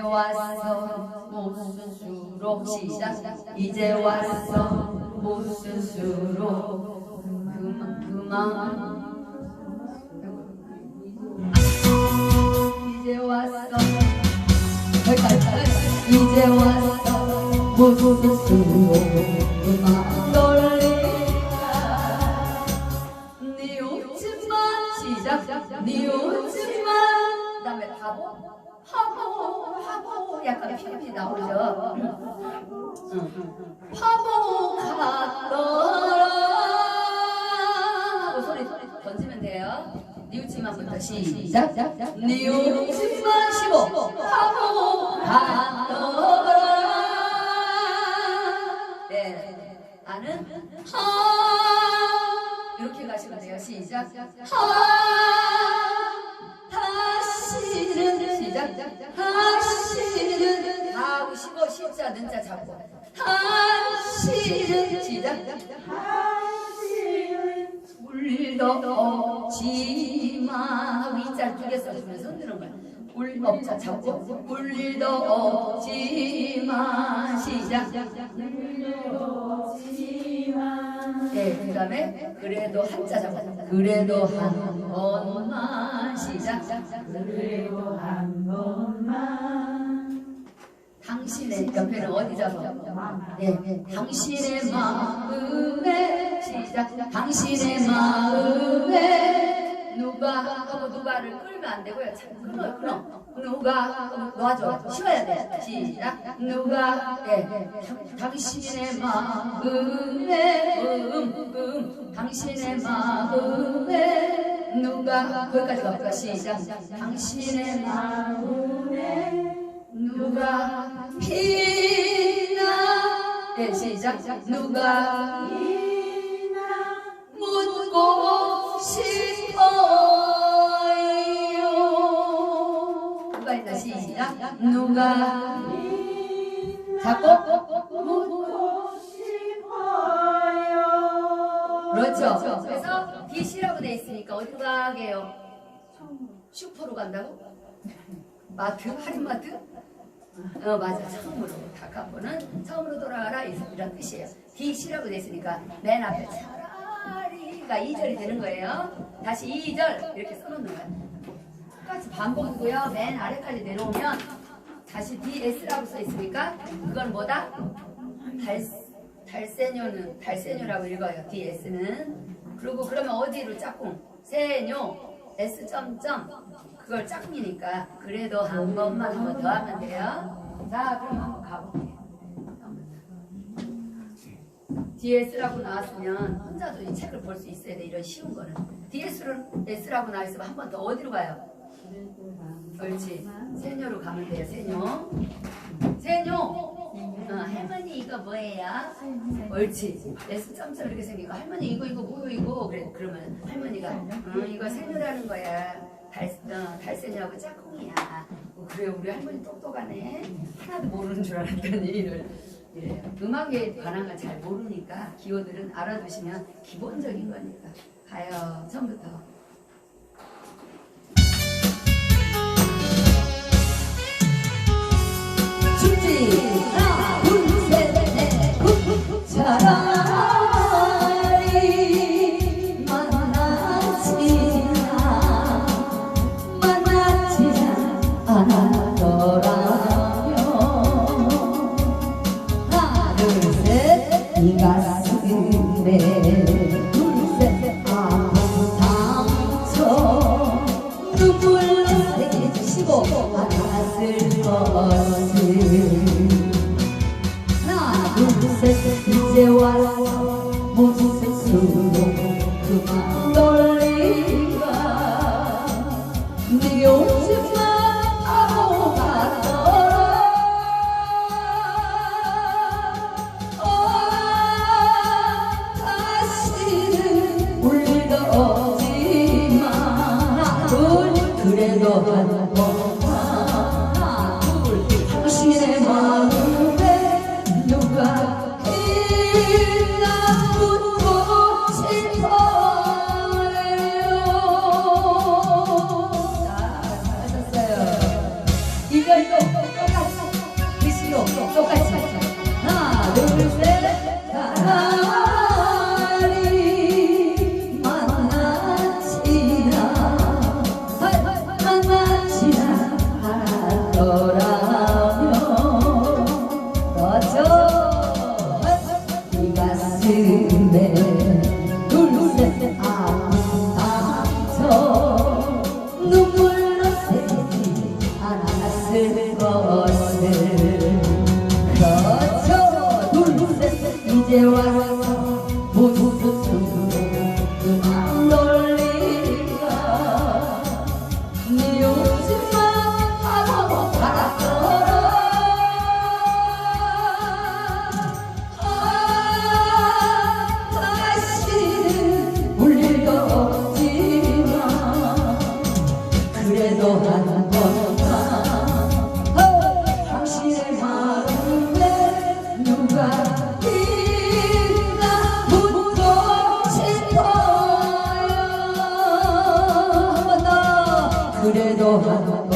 이제 왔어. 무슨 수로 시작. 이제 왔어. 무슨 수로 그마 그마 이제 왔어. 이제 왔어. 무슨 수로 그마 돌릴까 네 웃지마 시작. 네 그다음에 바보 바보 바보 약간 피음이 나오죠. 응. 바보 같더라. 하고 소리 던지면 돼요. 니웃지마부터 시작. 니웃지마 시고 바보 같더라. 네. 나는 하 이렇게 가시면 돼요. 시작. 하 다시는 시작. 다시는 다 쉬고 시자 는자 잡고. 다시는 시작. 물도 없지마 위자 두개 써주면서 흔드는 거야 울 업자 잡고. 울일도 없지마 시작 네, 그 다음에 그래도 한자 잡고 그래도 한 번만 시작 그래도 한 번만 당신의 옆에는 어디 잡아? 네, 당신의 마음에 시작. 당신의 마음에 누가 하고 누가를 끌면 안 되고요. 자, 끊어. 누가 놔줘. 쉬어야 돼. 시작. 누가 네, 당- 당신의 마음에 당신의 마음에 누가 거기까지 갈까? 시작. 당신의 마음에 누가 피나. 네 시작. 누가 이나 묻고 싶어요. 누가 있나? 시작. 누가 잡고 그렇죠. 그래서 DC라고 돼 있으니까 어디로 가게요? 슈퍼로 간다고? 마트? 할인마트? 어 맞아. 처음으로. 다카포는 처음으로 돌아가라 이- 이런 뜻이에요. DC라고 돼 있으니까 맨 앞에 차라리가 2절이 되는 거예요. 다시 2절 이렇게 써놓는 거예요 똑같이 반복이고요. 맨 아래까지 내려오면 다시 DS라고 써 있으니까 그건 뭐다? 달, 달세뇨는 달세뇨라고 읽어요. DS는. 그리고 그러면 어디로 짝꿍? 세뇨. S 점점. 그걸 짝꿍이니까 그래도 한 번만 한 번 더 하면 돼요. 자 그럼 한번 가볼게요. DS라고 나왔으면 혼자도 이 책을 볼 수 있어야 돼 이런 쉬운 거는. DS를 S라고 나왔으면 한 번 더 어디로 가요? 옳지. 세뇨로 가면 돼요 세뇨 뭐예요? 옳지. S 점점 이렇게 생기고 할머니 이거 이거 뭐요 이거. 그래 그러면 할머니가 응 이거 세뇨라는 거야. 달, 어, 달세뇨하고 짝꿍이야. 어, 그래 우리 할머니 똑똑하네. 하나도 모르는 줄 알았더니 이를 이래요 음악에 관한 건잘 모르니까 기호들은 알아두시면 기본적인 거니까. 가요 처음부터. 춥지 받았을 것을. 하나 둘셋 이제 와서 무슨 수로 그만 돌리가 네 오지만 フレンド 둘셋 싶